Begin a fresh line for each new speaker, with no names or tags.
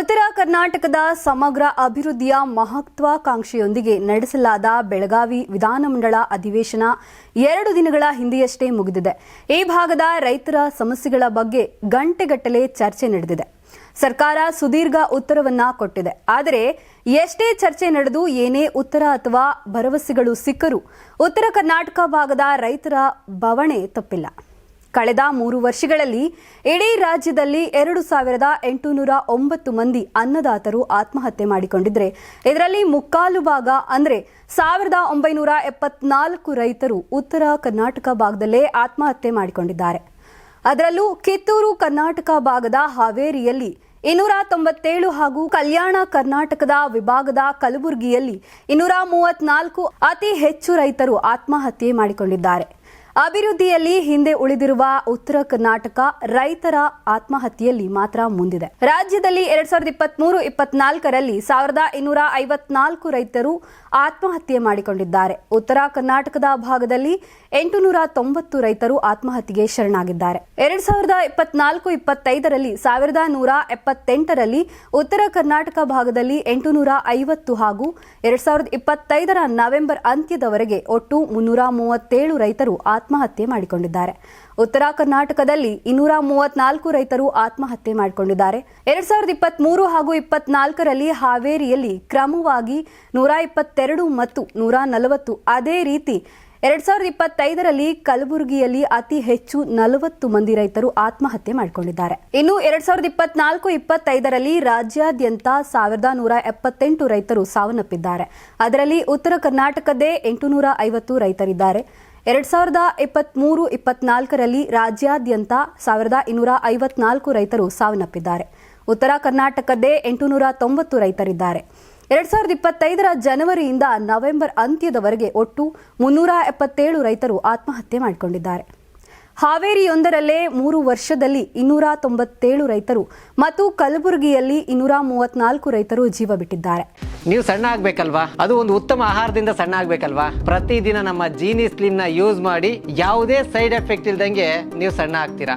ಉತ್ತರ ಕರ್ನಾಟಕದ ಸಮಗ್ರ ಅಭಿವೃದ್ಧಿಯ ಮಹತ್ವಾಕಾಂಕ್ಷೆಯೊಂದಿಗೆ ನಡೆಸಲಾದ ಬೆಳಗಾವಿ ವಿಧಾನಮಂಡಲ ಅಧಿವೇಶನ ಎರಡು ದಿನಗಳ ಹಿಂದೆಯಷ್ಟೇ ಮುಗಿದಿದೆ. ಈ ಭಾಗದ ರೈತರ ಸಮಸ್ಯೆಗಳ ಬಗ್ಗೆ ಗಂಟೆಗಟ್ಟಲೆ ಚರ್ಚೆ ನಡೆದಿದೆ. ಸರ್ಕಾರ ಸುದೀರ್ಘ ಉತ್ತರವನ್ನ ಕೊಟ್ಟಿದೆ. ಆದರೆ ಎಷ್ಟೇ ಚರ್ಚೆ ನಡೆದು ಏನೇ ಉತ್ತರ ಅಥವಾ ಭರವಸೆಗಳು ಸಿಕ್ಕರೂ ಉತ್ತರ ಕರ್ನಾಟಕ ಭಾಗದ ರೈತರ ಬವಣೆ ತಪ್ಪಿಲ್ಲ. ಕಳೆದ ಮೂರು ವರ್ಷಗಳಲ್ಲಿ ಇಡೀ ರಾಜ್ಯದಲ್ಲಿ ಎರಡು ಸಾವಿರದ ಎಂಟುನೂರ ಒಂಬತ್ತು ಮಂದಿ ಅನ್ನದಾತರು ಆತ್ಮಹತ್ಯೆ ಮಾಡಿಕೊಂಡಿದ್ರೆ. ಇದರಲ್ಲಿ ಮುಕ್ಕಾಲು ಭಾಗ ಅಂದರೆ ಸಾವಿರದ ಒಂಬೈನೂರ ಎಪ್ಪತ್ನಾಲ್ಕು ರೈತರು ಉತ್ತರ ಕರ್ನಾಟಕ ಭಾಗದಲ್ಲೇ ಆತ್ಮಹತ್ಯೆ ಮಾಡಿಕೊಂಡಿದ್ದಾರೆ. ಅದರಲ್ಲೂ ಕಿತ್ತೂರು ಕರ್ನಾಟಕ ಭಾಗದ ಹಾವೇರಿಯಲ್ಲಿ ಇನ್ನೂರ ತೊಂಬತ್ತೇಳು ಹಾಗೂ ಕಲ್ಯಾಣ ಕರ್ನಾಟಕದ ವಿಭಾಗದ ಕಲಬುರಗಿಯಲ್ಲಿ ಇನ್ನೂರ ಮೂವತ್ನಾಲ್ಕು ಅತಿ ಹೆಚ್ಚು ರೈತರು ಆತ್ಮಹತ್ಯೆ ಮಾಡಿಕೊಂಡಿದ್ದಾರೆ. ಅಭಿವೃದ್ಧಿಯಲ್ಲಿ ಹಿಂದೆ ಉಳಿದಿರುವ ಉತ್ತರ ಕರ್ನಾಟಕ ರೈತರ ಆತ್ಮಹತ್ಯೆಯಲ್ಲಿ ಮಾತ್ರ ಮುಂದಿದೆ. ರಾಜ್ಯದಲ್ಲಿ ಎರಡ್ ಸಾವಿರದ ಇಪ್ಪತ್ಮೂರು, ಇಪ್ಪತ್ನಾಲ್ಕರಲ್ಲಿ ಸಾವಿರದ ಇನ್ನೂರ ಐವತ್ನಾಲ್ಕು ರೈತರು ಆತ್ಮಹತ್ಯೆ ಮಾಡಿಕೊಂಡಿದ್ದಾರೆ. ಉತ್ತರ ಕರ್ನಾಟಕದ ಭಾಗದಲ್ಲಿ ಎಂಟುನೂರ ತೊಂಬತ್ತು ರೈತರು ಆತ್ಮಹತ್ಯೆಗೆ ಶರಣಾಗಿದ್ದಾರೆ. ಎರಡ್ ಸಾವಿರದ ಇಪ್ಪತ್ನಾಲ್ಕು, ಇಪ್ಪತ್ತೈದರಲ್ಲಿ ಸಾವಿರದ ನೂರ ಎಪ್ಪತ್ತೆಂಟರಲ್ಲಿ ಉತ್ತರ ಕರ್ನಾಟಕ ಭಾಗದಲ್ಲಿ ಎಂಟುನೂರ ಐವತ್ತು ಹಾಗೂ ಎರಡ್ ಸಾವಿರದ ಇಪ್ಪತ್ತೈದರ ನವೆಂಬರ್ ಅಂತ್ಯದವರೆಗೆ ಒಟ್ಟು ಮುನ್ನೂರ ಮೂವತ್ತೇಳು ರೈತರು ಆತ್ಮಹತ್ಯೆ ಮಾಡಿಕೊಂಡಿದ್ದಾರೆ. ಉತ್ತರ ಕರ್ನಾಟಕದಲ್ಲಿ ಇನ್ನೂರ ಮೂವತ್ನಾಲ್ಕು ರೈತರು ಆತ್ಮಹತ್ಯೆ ಮಾಡಿಕೊಂಡಿದ್ದಾರೆ. ಎರಡ್ ಸಾವಿರದ ಇಪ್ಪತ್ಮೂರು ಹಾಗೂ ಇಪ್ಪತ್ನಾಲ್ಕರಲ್ಲಿ ಹಾವೇರಿಯಲ್ಲಿ ಕ್ರಮವಾಗಿ ನೂರ ಇಪ್ಪತ್ತೆರಡು ಮತ್ತು ನೂರ ನಲವತ್ತು ಅದೇ ರೀತಿ ಎರಡ್ ಸಾವಿರದ ಇಪ್ಪತ್ತೈದರಲ್ಲಿ ಕಲಬುರಗಿಯಲ್ಲಿ ಅತಿ ಹೆಚ್ಚು ನಲವತ್ತು ಮಂದಿ ರೈತರು ಆತ್ಮಹತ್ಯೆ ಮಾಡಿಕೊಂಡಿದ್ದಾರೆ. ಇನ್ನು ಎರಡ್ ಸಾವಿರದ ಇಪ್ಪತ್ನಾಲ್ಕು ಇಪ್ಪತ್ತೈದರಲ್ಲಿ ರಾಜ್ಯಾದ್ಯಂತ ಸಾವಿರದ ನೂರ ಎಪ್ಪತ್ತೆಂಟು ರೈತರು ಸಾವನ್ನಪ್ಪಿದ್ದಾರೆ. ಅದರಲ್ಲಿ ಉತ್ತರ ಕರ್ನಾಟಕದೇ ಎಂಟುನೂರ ಐವತ್ತು ರೈತರಿದ್ದಾರೆ. ಎರಡ್ ಸಾವಿರದ ಇಪ್ಪತ್ಮೂರು ಇಪ್ಪತ್ನಾಲ್ಕರಲ್ಲಿ ರಾಜ್ಯಾದ್ಯಂತ ಸಾವಿರದ ಇನ್ನೂರ ಐವತ್ನಾಲ್ಕು ರೈತರು ಸಾವನ್ನಪ್ಪಿದ್ದಾರೆ. ಉತ್ತರ ಕರ್ನಾಟಕದ್ದೇ ಎಂಟುನೂರ ತೊಂಬತ್ತು ರೈತರಿದ್ದಾರೆ. ಎರಡ್ ಸಾವಿರದ ಇಪ್ಪತ್ತೈದರ ಜನವರಿಯಿಂದ ನವೆಂಬರ್ ಅಂತ್ಯದವರೆಗೆ ಒಟ್ಟು ಮುನ್ನೂರ ಎಪ್ಪತ್ತೇಳು ರೈತರು ಆತ್ಮಹತ್ಯೆ ಮಾಡಿಕೊಂಡಿದ್ದಾರೆ. ಹಾವೇರಿಯೊಂದರಲ್ಲೇ ಮೂರು ವರ್ಷದಲ್ಲಿ ಇನ್ನೂರ ತೊಂಬತ್ತೇಳು ರೈತರು ಮತ್ತು ಕಲಬುರಗಿಯಲ್ಲಿ ಇನ್ನೂರ ಮೂವತ್ನಾಲ್ಕು ರೈತರು ಜೀವ ಬಿಟ್ಟಿದ್ದಾರೆ.
ನೀವು ಸಣ್ಣ ಆಗ್ಬೇಕಲ್ವಾ? ಅದು ಒಂದು ಉತ್ತಮ ಆಹಾರದಿಂದ ಸಣ್ಣ ಆಗ್ಬೇಕಲ್ವಾ? ಪ್ರತಿದಿನ ನಮ್ಮ ಜೀನಿ ಸ್ಲಿಮ್ನ ಯೂಸ್ ಮಾಡಿ ಯಾವುದೇ ಸೈಡ್ ಎಫೆಕ್ಟ್ ಇಲ್ದಂಗೆ ನೀವು ಸಣ್ಣ ಆಗ್ತೀರಾ?